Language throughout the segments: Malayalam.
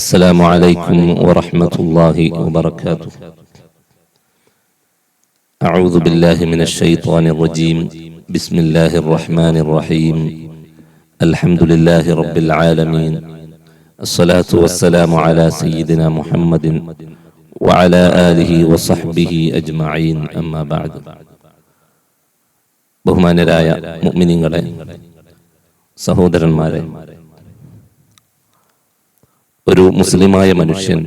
السلام عليكم ورحمة الله وبركاته أعوذ بالله من الشيطان الرجيم بسم الله الرحمن الرحيم الحمد لله رب العالمين الصلاة والسلام على سيدنا محمد وعلى آله وصحبه أجمعين أما بعد بهمان رايا مؤمنين سهودر ماري ഒരു മുസ്ലിമായ മനുഷ്യൻ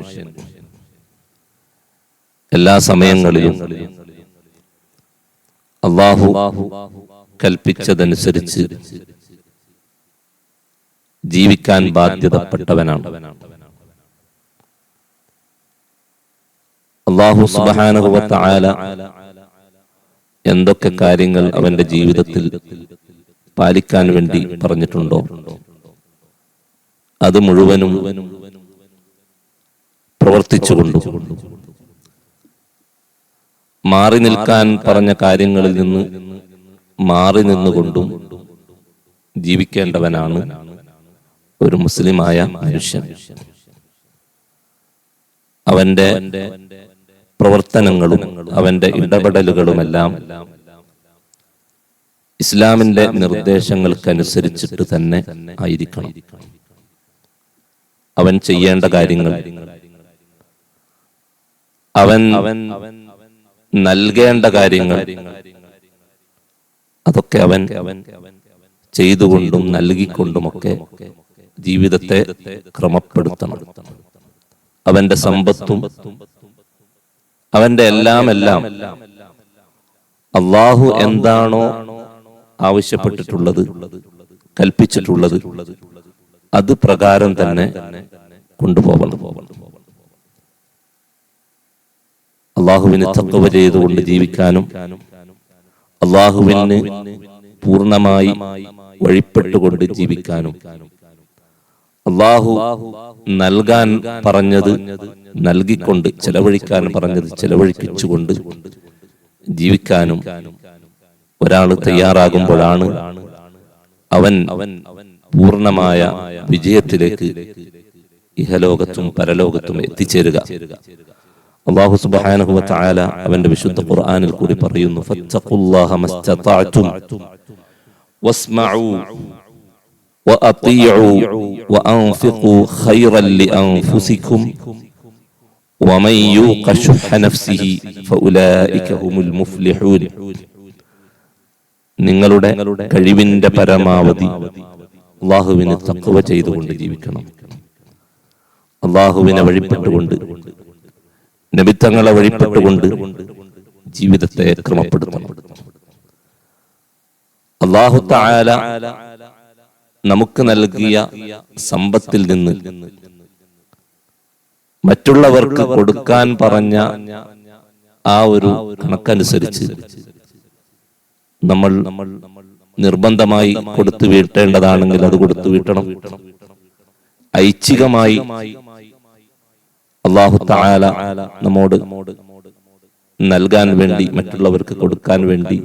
എല്ലാ സമയങ്ങളിലും അള്ളാഹു കൽപ്പിച്ചതനുസരിച്ച് ജീവിക്കാൻ ബാധ്യതപ്പെട്ടവനാണ്. അള്ളാഹു സുബാനുഭവത്ത ആല എന്തൊക്കെ കാര്യങ്ങൾ അവന്റെ ജീവിതത്തിൽ പാലിക്കാൻ വേണ്ടി പറഞ്ഞിട്ടുണ്ടോ? അത് മുഴുവനും പ്രവർത്തിച്ചുകൊണ്ടും. മാറി നിൽക്കാൻ പറഞ്ഞ കാര്യങ്ങളിൽ നിന്ന് മാറി നിന്നുകൊണ്ടും ജീവിക്കേണ്ടവനാണ് ഒരു മുസ്ലിമായ മനുഷ്യൻ. അവന്റെ പ്രവർത്തനങ്ങളും അവന്റെ ഇടപെടലുകളുമെല്ലാം ഇസ്ലാമിന്റെ നിർദ്ദേശങ്ങൾക്കനുസരിച്ചിട്ട് തന്നെ ആയിരിക്കണം. അവൻ ചെയ്യേണ്ട കാര്യങ്ങൾ അവൻ നൽകേണ്ട കാര്യങ്ങൾ അതൊക്കെ അവൻ ചെയ്തുകൊണ്ടും നൽകിക്കൊണ്ടുമൊക്കെ ജീവിതത്തെ ക്രമപ്പെടുത്തണം. അവന്റെ സമ്പത്തും അവന്റെ എല്ലാം എല്ലാം അള്ളാഹു എന്താണോ ആവശ്യപ്പെട്ടിട്ടുള്ളത് കൽപ്പിച്ചിട്ടുള്ളത് അത് പ്രകാരം തന്നെ കൊണ്ടുപോകണം അള്ളാഹുവിന് തക്കവ ചെയ്തുകൊണ്ട് ജീവിക്കാനും അള്ളാഹുവിന് പൂർണമായി വഴിപ്പെട്ടുകൊണ്ട് ജീവിക്കാനും. അള്ളാഹു നൽകാൻ പറഞ്ഞത് നൽകിക്കൊണ്ട് ചെലവഴിക്കാൻ പറഞ്ഞത് ചെലവഴിപ്പിച്ചുകൊണ്ട് ജീവിക്കാനും ഒരാൾ തയ്യാറാകുമ്പോഴാണ് അവൻ പൂർണമായ വിജയത്തിലേക്ക് ഇഹലോകത്തും പരലോകത്തും എത്തിച്ചേരുക. അള്ളാഹു സുബ്ഹാനഹു വ തആല അവന്റെ വിശുദ്ധ ഖുർആനിൽ കൂടി പറയുന്നു ഫത്തഖുല്ലാഹ മസ്തതഅതും വസ്മഉ وأطيعوا وأنفقوا خيرا لأنفسكم ومن يوق شح نفسه فأولئك هم المفلحون നിങ്ങളുടെ കഴിവിന്റെ പരമാവധി അള്ളാഹുവിന് തക്കവ ചെയ്തുകൊണ്ട് ജീവിക്കണം അള്ളാഹുവിനെ വഴിപ്പെട്ടുകൊണ്ട് നബിത്തങ്ങളെ വഴിപ്പെട്ടുകൊണ്ട് ജീവിതത്തെ ക്രമപ്പെടുത്തണം. അള്ളാഹു നമുക്ക് നൽകിയ സമ്പത്തിൽ നിന്ന് മറ്റുള്ളവർക്ക് കൊടുക്കാൻ പറഞ്ഞ ആ ഒരു കണക്കനുസരിച്ച് നമ്മൾ നിർബന്ധമായി കൊടുത്തു വീട്ടേണ്ടതാണെങ്കിൽ അത് കൊടുത്തു വീട്ടണം ഐച്ഛികമായി അള്ളാഹു താല നമ്മോട് നൽകാൻ വേണ്ടി മറ്റുള്ളവർക്ക് കൊടുക്കാൻ വേണ്ടി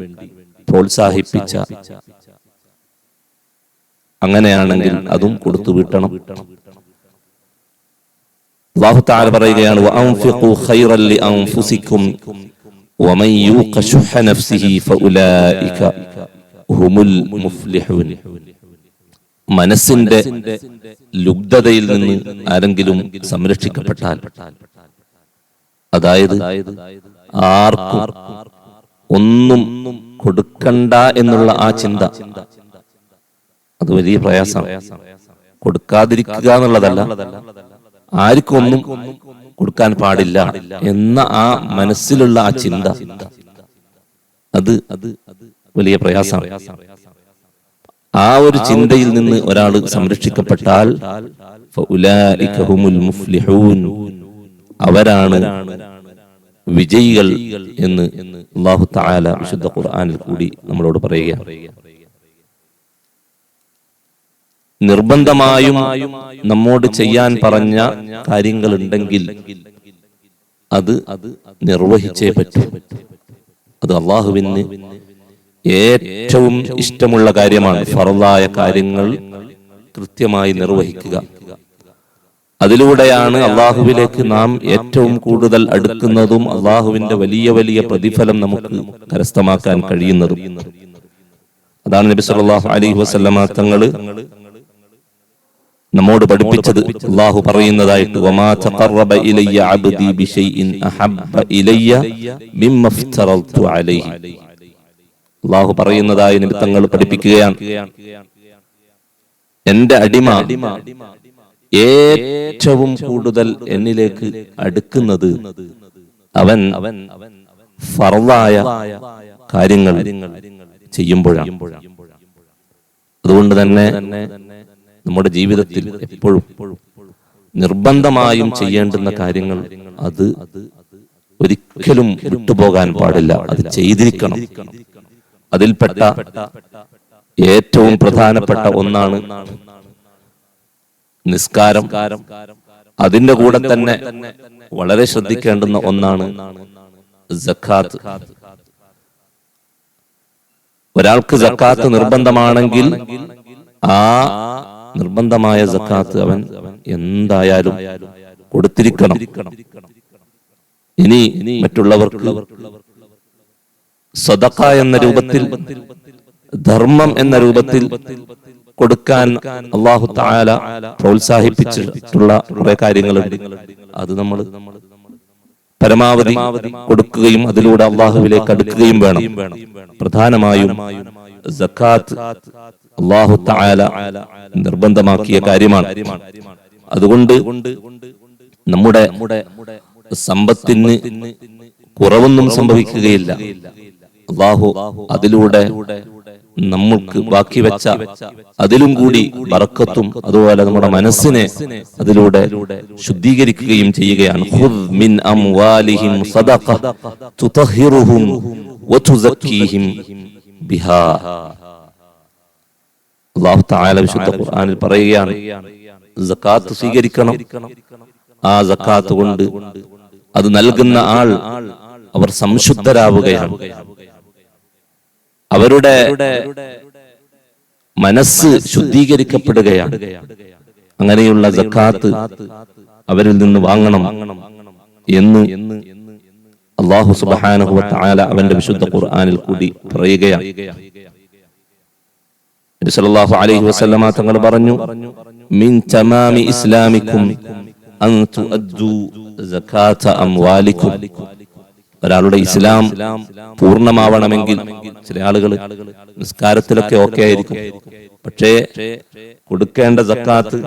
പ്രോത്സാഹിപ്പിച്ച അങ്ങനെയാണെങ്കിൽ അതും കൊടുത്തു വിട്ടണം. അല്ലാഹു തആല പറയുകയാണ് മനസ്സിന്റെ ലുബ്ധതയിൽ നിന്ന് ആരെങ്കിലും സംരക്ഷിക്കപ്പെട്ടാൽ അതായത് ആർക്കും ഒന്നും കൊടുക്കണ്ട എന്നുള്ള ആ ചിന്ത. അത് വലിയ പ്രയാസമാണ് കൊടുക്കാതിരിക്കുക എന്നുള്ളതല്ല. ആർക്കും ഒന്നും കൊടുക്കാൻ പാടില്ല എന്ന ആ മനസ്സിലുള്ള ആ ചിന്ത. അത് അത് വലിയ പ്രയാസമാണ്. ആ ഒരു ചിന്തയിൽ നിന്ന് ഒരാൾ സംരക്ഷിക്കപ്പെട്ടാൽ അവരാണ് വിജയികൾ എന്ന് അള്ളാഹു താല വിശുദ്ധ ഖുർആാനിൽ കൂടി നമ്മളോട് പറയുക. നിർബന്ധമായും നമ്മോട് ചെയ്യാൻ പറഞ്ഞ കാര്യങ്ങൾ ഉണ്ടെങ്കിൽ അത് നിർവഹിച്ചേ പറ്റൂ. അത് അള്ളാഹുവിന് ഏറ്റവും ഇഷ്ടമുള്ള കാര്യമാണ് ഫറലായ കാര്യങ്ങൾ കൃത്യമായി നിർവഹിക്കുക. അതിലൂടെയാണ് അള്ളാഹുവിലേക്ക് നാം ഏറ്റവും കൂടുതൽ അടുക്കുന്നതും അള്ളാഹുവിന്റെ വലിയ വലിയ പ്രതിഫലം നമുക്ക് കരസ്ഥമാക്കാൻ കഴിയുന്നതും. അതാണ് നബി സല്ലല്ലാഹു അലൈഹി വസല്ലമ തങ്ങൾ നമ്മോട് പഠിപ്പിച്ചത് അള്ളാഹു പറയുന്നതായിട്ട് ഇലയ്യ അള്ളാഹു പറയുന്നതായി നിമിത്തങ്ങൾ തങ്ങൾ പഠിപ്പിക്കുകയാണ്. എന്റെ അടിമ ഏറ്റവും കൂടുതൽ എന്നിലേക്ക് അടുക്കുന്നത് അവൻ ഫർവായ കാര്യങ്ങൾ ചെയ്യുമ്പോഴാണ്. അതുകൊണ്ട് തന്നെ നമ്മുടെ ജീവിതത്തിൽ എപ്പോഴും നിർബന്ധമായും ചെയ്യേണ്ടുന്ന കാര്യങ്ങൾ അത് ഒരിക്കലും വിട്ടുപോകാൻ പാടില്ല. അത് ചെയ്തിരിക്കണം. അതിൽപ്പെട്ട ഏറ്റവും പ്രധാനപ്പെട്ട ഒന്നാണ് നിസ്കാരം. അതിന്റെ കൂടെ തന്നെ വളരെ ശ്രദ്ധിക്കേണ്ടുന്ന ഒന്നാണ് ഒരാൾക്ക് ജക്കാത്ത് നിർബന്ധമാണെങ്കിൽ ആ നിർബന്ധമായ ജക്കാത്ത് അവൻ എന്തായാലും കൊടുത്തിരിക്കണം. ഇനി മറ്റുള്ളവർക്ക് സദക്ക എന്ന രൂപത്തിൽ ധർമ്മം എന്ന രൂപത്തിൽ കൊടുക്കാൻ അള്ളാഹു താല പ്രോത്സാഹിപ്പിച്ചിട്ടുള്ള കുറെ കാര്യങ്ങളുണ്ട്. അത് നമ്മൾ പരമാവധി കൊടുക്കുകയും അതിലൂടെ അള്ളാഹുവിലേക്ക് അടുക്കുകയും വേണം. പ്രധാനമായും സക്കാത്ത് അള്ളാഹു താല നിർബന്ധമാക്കിയ കാര്യമാണ്. അതുകൊണ്ട് നമ്മുടെ സമ്പത്തിന് കുറവൊന്നും സംഭവിക്കുകയില്ല. അള്ളാഹു അതിലൂടെ നമ്മൾക്ക് ബാക്കി വെച്ച അതിലും കൂടി വറക്കത്തും അതുപോലെ നമ്മുടെ മനസ്സിനെ അതിലൂടെ ശുദ്ധീകരിക്കുകയും ചെയ്യുകയാണ്. തആല വിശുദ്ധ ഖുർആനിൽ പറയുകയാണ് സക്കാത്ത് സ്വീകരിക്കണം. ആ സക്കാത്ത് കൊണ്ട് അത് നൽകുന്ന ആൾ അവർ സംശുദ്ധരാവുകയാണ്. അവരുടെ മനസ്സ് ശുദ്ധീകരിക്കപ്പെടുകയാണ്. അങ്ങനെയുള്ള ജക്കാത്ത് അവരിൽ നിന്ന് വാങ്ങണം എന്ന് അള്ളാഹു സുബാനഹു താല അവന്റെ വിശുദ്ധ ഖുർആാനിൽ കൂടി പറയുകയാണ്. സല്ലല്ലാഹു അലൈഹി വസല്ലമ തങ്ങൾ പറഞ്ഞു മിൻ തമാമി ഇസ്ലാമിക്കും അൻ തുഅദ്ദു സകാത്ത അംവാലിക്കും. ഒരാളുടെ ഇസ്ലാം പൂർണമാവണമെങ്കിൽ ചില ആളുകൾ നിസ്കാരത്തിലൊക്കെ ഓക്കെ ആയിരിക്കും. പക്ഷേ കൊടുക്കേണ്ട സക്കാത്ത്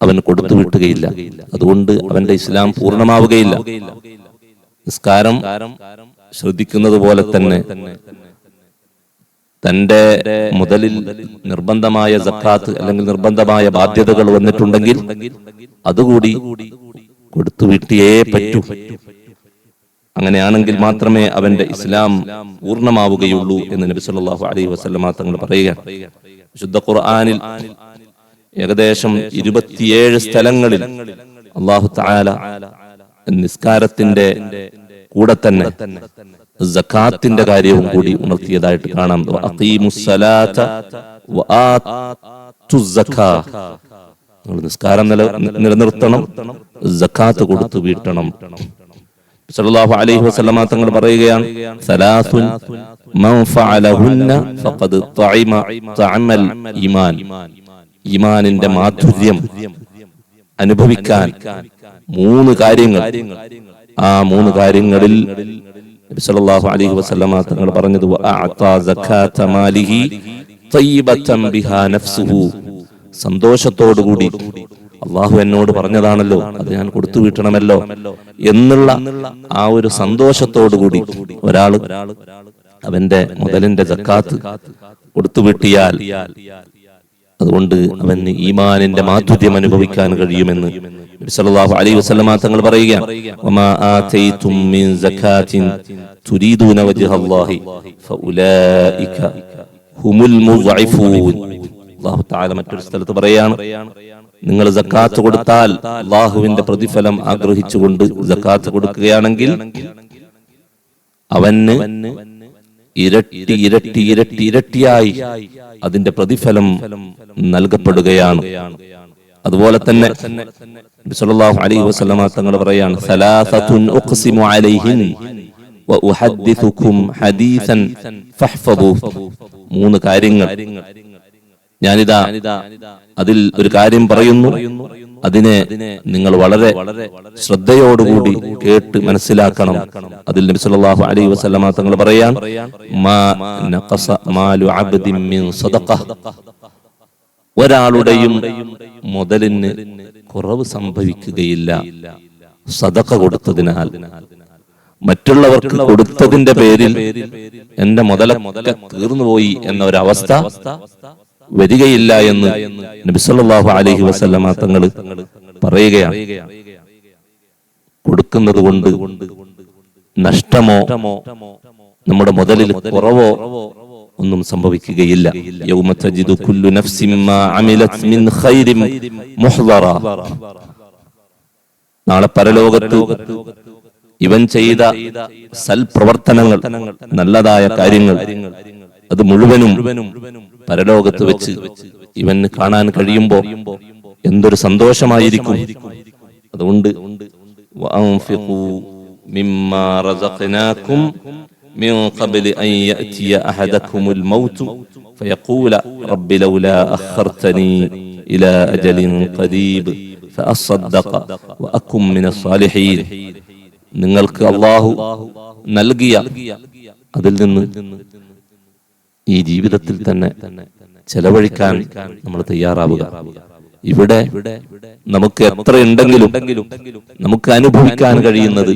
അവൻ കൊടുത്തു വിട്ടുകയില്ല. അതുകൊണ്ട് അവന്റെ ഇസ്ലാം പൂർണമാവുകയില്ല. നിസ്കാരം ശ്രദ്ധിക്കുന്നത് പോലെ തന്നെ തന്റെ മുതലിൽ നിർബന്ധമായ സക്കാത്ത് അല്ലെങ്കിൽ നിർബന്ധമായ ബാധ്യതകൾ വന്നിട്ടുണ്ടെങ്കിൽ അതുകൂടി കൊടുത്തു വിട്ടിയേ പറ്റൂ. അങ്ങനെയാണെങ്കിൽ മാത്രമേ അവന്റെ ഇസ്ലാം പൂർണമാവുകയുള്ളൂ എന്ന് നബി സല്ലാഹു അലൈഹി വസല്ലമ തങ്ങൾ പറയുകയാണ് വിശുദ്ധ ഖുർആാനിൽ ഏകദേശം ഇരുപത്തിയേഴ് സ്ഥലങ്ങളിൽ അള്ളാഹു താല നിസ്കാരത്തിന്റെ കൂടെ തന്നെ ജക്കാത്തിന്റെ കാര്യവും കൂടി ഉണർത്തിയതായിട്ട് കാണാം. നിസ്കാരം നില നിലനിർത്തണം ജക്കാത്ത് കൊടുത്തു വീട്ടണം. സല്ലല്ലാഹു അലൈഹി വസല്ലമ തങ്ങൾ പറയുകയാണ് സലാസുൻ മൻ ഫഅലഹുന്ന ഫഖദ് തഅമ തഅമൽ ഈമാൻ. ഈമാനിന്റെ മാധുര്യം അനുഭവിക്കാൻ മൂന്ന് കാര്യങ്ങൾ. ആ മൂന്ന് കാര്യങ്ങളിൽ നബി സല്ലല്ലാഹു അലൈഹി വസല്ലമ തങ്ങൾ പറഞ്ഞത് വഅഅത സകാത മാലിഹി തയ്യിബതൻ ബിഹാ നഫ്സുഹു. സന്തോഷത്തോടുകൂടി അള്ളാഹു എന്നോട് പറഞ്ഞതാണല്ലോ അത് ഞാൻ കൊടുത്തു വീട്ടണമല്ലോ എന്നുള്ള ആ ഒരു സന്തോഷത്തോടുകൂടി ഒരാൾ അവന്റെ മുതലിന്റെ ജക്കാത്ത് കൊടുത്തു വീട്ടിയാൽ അതുകൊണ്ട് അവന് ഈമാനിന്റെ മാധുര്യം അനുഭവിക്കാൻ കഴിയുമെന്ന് സല്ലല്ലാഹു അലൈഹി വസല്ലമ തങ്ങൾ പറയുകയാണ് വമാ മിൻ അല്ലാഹു തആല മറ്റൊരു സ്ഥലത്ത് പറയാണ് നിങ്ങൾ ജക്കാത്ത് കൊടുത്താൽ അള്ളാഹുവിന്റെ പ്രതിഫലം ആഗ്രഹിച്ചുകൊണ്ട് ജക്കാത്ത് കൊടുക്കുകയാണെങ്കിൽ അവന് ഇരട്ടി ഇരട്ടി ഇരട്ടി ഇരട്ടിയായി അതിന്റെ പ്രതിഫലം നൽകപ്പെടുകയാണ്. അതുപോലെ തന്നെ സല്ലല്ലാഹു അലൈഹി വസല്ലമ തങ്ങൾ പറയാണ് ഉഖ്സിമു അലൈഹിൻ വ ഹദീസൻ ഫഹ്ഫദു. മൂന്ന് കാര്യങ്ങൾ. ഞാനിതാ അതിൽ ഒരു കാര്യം പറയുന്നു. അതിനെ നിങ്ങൾ വളരെ ശ്രദ്ധയോടുകൂടി കേട്ട് മനസ്സിലാക്കണം. അതിൽ നബി സല്ലല്ലാഹു അലൈഹി വസല്ലമ തങ്ങൾ പറയാൻ മാ നഖസ മാലു അബ്ദിൻ മിൻ ഒരാളുടെയും മുതലിന് കുറവ് സംഭവിക്കുകയില്ല. സദക്ക കൊടുത്തതിനാൽ. മറ്റുള്ളവർക്ക് കൊടുത്തതിന്റെ പേരിൽ എന്റെ മുതല മുതല തീർന്നുപോയി എന്ന ഒരവസ്ഥ വരികയില്ല എന്ന് നബിസല്ലാഹു അലഹി വസല്ലമ തങ്ങൾ പറയുകയാണ്. കൊടുക്കുന്നത് കൊണ്ട് നഷ്ടമോ നമ്മുടെ മുതലിൽ കുറവോ ഒന്നും സംഭവിക്കുകയില്ല. നാളെ പരലോകത്ത് ഇവൻ ചെയ്ത സൽപ്രവർത്തനങ്ങൾ നല്ലതായ കാര്യങ്ങൾ അത് മുഴുവനും പരലോകത്ത് വെച്ച് ഇവന് കാണാൻ കഴിയുമ്പോ എന്തൊരു സന്തോഷമായിരിക്കും അതുകൊണ്ട് وأنفقوا مما رزقناكم من قبل أن يأتي أحدكم الموت فيقول رب لولا أخرتني إلى أجل قريب فأصدق وأكن من الصالحين നിങ്ങൾക്ക് അള്ളാഹു നൽകിയ അതിൽ നിന്ന് ഈ ജീവിതത്തിൽ തന്നെ ചെലവഴിക്കാൻ നമ്മൾ തയ്യാറാവുക. ഇവിടെ നമുക്ക് എത്ര ഉണ്ടെങ്കിലും നമുക്ക് അനുഭവിക്കാൻ കഴിയുന്നത്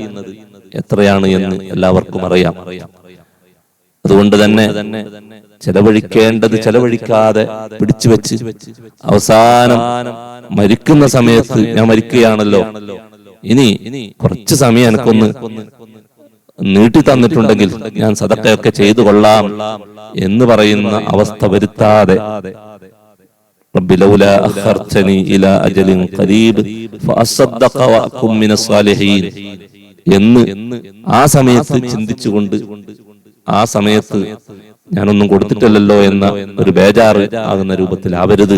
എത്രയാണ് എന്ന് എല്ലാവർക്കും അറിയാം. അതുകൊണ്ട് തന്നെ ചെലവഴിക്കേണ്ടത് ചെലവഴിക്കാതെ പിടിച്ചു വെച്ച് അവസാനം മരിക്കുന്ന സമയത്ത് ഞാൻ മരിക്കുകയാണല്ലോ. ഇനി കുറച്ച് സമയം എനിക്കൊന്ന് നീട്ടി തന്നിട്ടുണ്ടെങ്കിൽ ഞാൻ സദക്കയൊക്കെ ചെയ്തു കൊള്ളാം എന്ന് പറയുന്ന അവസ്ഥ വരുത്താതെ رب لولا أخرتني إلى أجل قريب فأصدق وأكن من الصالحين എന്ന് ആ സമയത്ത് ചിന്തിച്ചുകൊണ്ട് ആ സമയത്ത് ഞാനൊന്നും കൊടുത്തിട്ടില്ലല്ലോ എന്ന ഒരു ബേജാറ് ആകുന്ന രൂപത്തിൽ രൂപത്തിലാവരുത്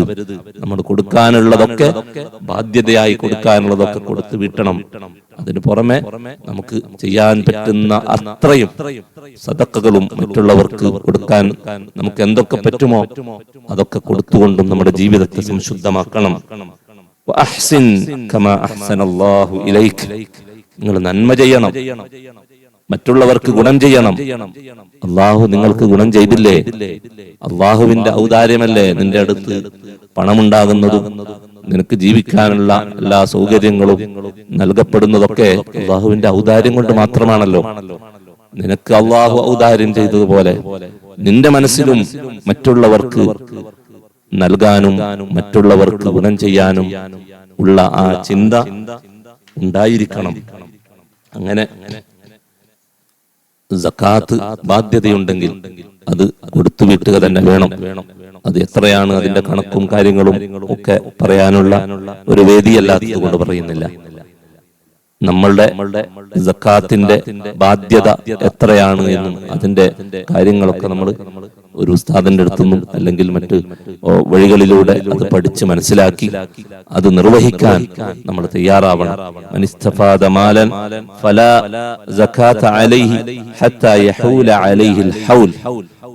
നമ്മൾ കൊടുക്കാനുള്ളതൊക്കെ ബാധ്യതയായി കൊടുക്കാനുള്ളതൊക്കെ കൊടുത്ത് വിട്ടണം. അതിനു പുറമെ നമുക്ക് ചെയ്യാൻ പറ്റുന്ന അത്രയും സതക്കകളും മറ്റുള്ളവർക്ക് കൊടുക്കാൻ നമുക്ക് എന്തൊക്കെ പറ്റുമോ അതൊക്കെ കൊടുത്തുകൊണ്ടും നമ്മുടെ ജീവിതത്തെ സംശുദ്ധമാക്കണം. നിങ്ങൾ നന്മ ചെയ്യണം. മറ്റുള്ളവർക്ക് ഗുണം ചെയ്യണം. അള്ളാഹു നിങ്ങൾക്ക് ഗുണം ചെയ്തില്ലേ? അള്ളാഹുവിന്റെ ഔദാര്യമല്ലേ നിന്റെ അടുത്ത് പണമുണ്ടാകുന്നതും നിനക്ക് ജീവിക്കാനുള്ള എല്ലാ സൗകര്യങ്ങളും നൽകപ്പെടുന്നതൊക്കെ അള്ളാഹുവിന്റെ ഔദാര്യം കൊണ്ട് മാത്രമാണല്ലോ. നിനക്ക് അള്ളാഹു ഔദാര്യം ചെയ്തതുപോലെ നിന്റെ മനസ്സിലും മറ്റുള്ളവർക്ക് നൽകാനും മറ്റുള്ളവർക്ക് ഗുണം ചെയ്യാനും ഉള്ള ആ ചിന്ത ഉണ്ടായിരിക്കണം. അങ്ങനെ സക്കാത്ത് ബാധ്യതയുണ്ടെങ്കിൽ അത് കൊടുത്തു വീട്ടുക തന്നെ വേണം. അത് എത്രയാണ് അതിന്റെ കണക്കും കാര്യങ്ങളും ഒക്കെ പറയാനുള്ള ഒരു വേദിയല്ലാത്തത് കൊണ്ട് പറയുന്നില്ല. നമ്മളുടെ സക്കാത്തിന്റെ ബാധ്യത എത്രയാണ് എന്നും അതിന്റെ കാര്യങ്ങളൊക്കെ നമ്മൾ ഒരു ഉസ്താദിന്റെ അടുത്തുനിന്നും അല്ലെങ്കിൽ മറ്റ് വഴികളിലൂടെ അത് പഠിച്ച് മനസ്സിലാക്കി അത് നിർവഹിക്കാൻ നമ്മൾ തയ്യാറാവണം.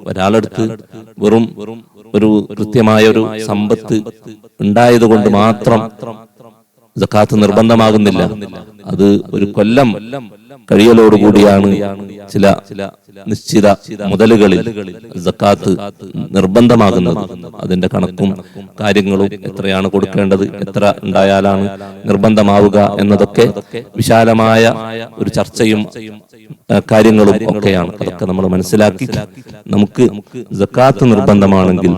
ഒരാളെടുത്ത് വെറും ഒരു കൃത്യമായ ഒരു സമ്പത്ത് ഉണ്ടായത് കൊണ്ട് മാത്രം സക്കാത്ത് നിർബന്ധമാകുന്നില്ല. അത് ഒരു കൊല്ലം കഴിയലോടുകൂടിയാണ് ചില നിശ്ചിത മുതലുകളിൽ സക്കാത്ത് നിർബന്ധമാകുന്നത്. അതിന്റെ കണക്കും കാര്യങ്ങളും എത്രയാണ് കൊടുക്കേണ്ടത് എത്ര ഉണ്ടായാലാണ് നിർബന്ധമാവുക എന്നതൊക്കെ വിശാലമായ ഒരു ചർച്ചയും കാര്യങ്ങളും ഒക്കെയാണ്. അതൊക്കെ നമ്മൾ മനസ്സിലാക്കി നമുക്ക് സക്കാത്ത് നിർബന്ധമാണെങ്കിൽ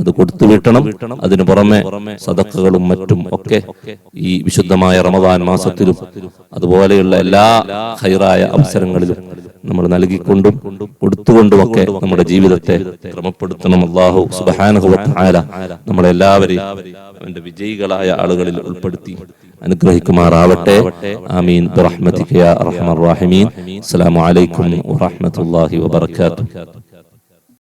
അത് കൊടുത്തു വിട്ടണം. അതിനു പുറമെ സദക്കകളും മറ്റും ഒക്കെ ഈ വിശുദ്ധമായ റമദാൻ മാസത്തിലും അതുപോലെയുള്ള എല്ലാ ഹൈറായ അവസരങ്ങളിലും നമ്മൾ നൽകിക്കൊണ്ടും കൊടുത്തുകൊണ്ടുമൊക്കെ നമ്മുടെ ജീവിതത്തെ ക്രമപ്പെടുത്തണം. അള്ളാഹു സുബാനുഭവത്തായ നമ്മളെല്ലാവരെയും അവന്റെ വിജയികളായ ആളുകളിൽ ഉൾപ്പെടുത്തി അനുഗ്രഹിക്കുമാറാവട്ടെ. ആമീൻ. ബിറഹ്മതിക യാ അർഹമർ റഹീമീൻ. അസ്സലാമു അലൈക്കും വറഹ്മത്തുള്ളാഹി വബറകാതുഹു.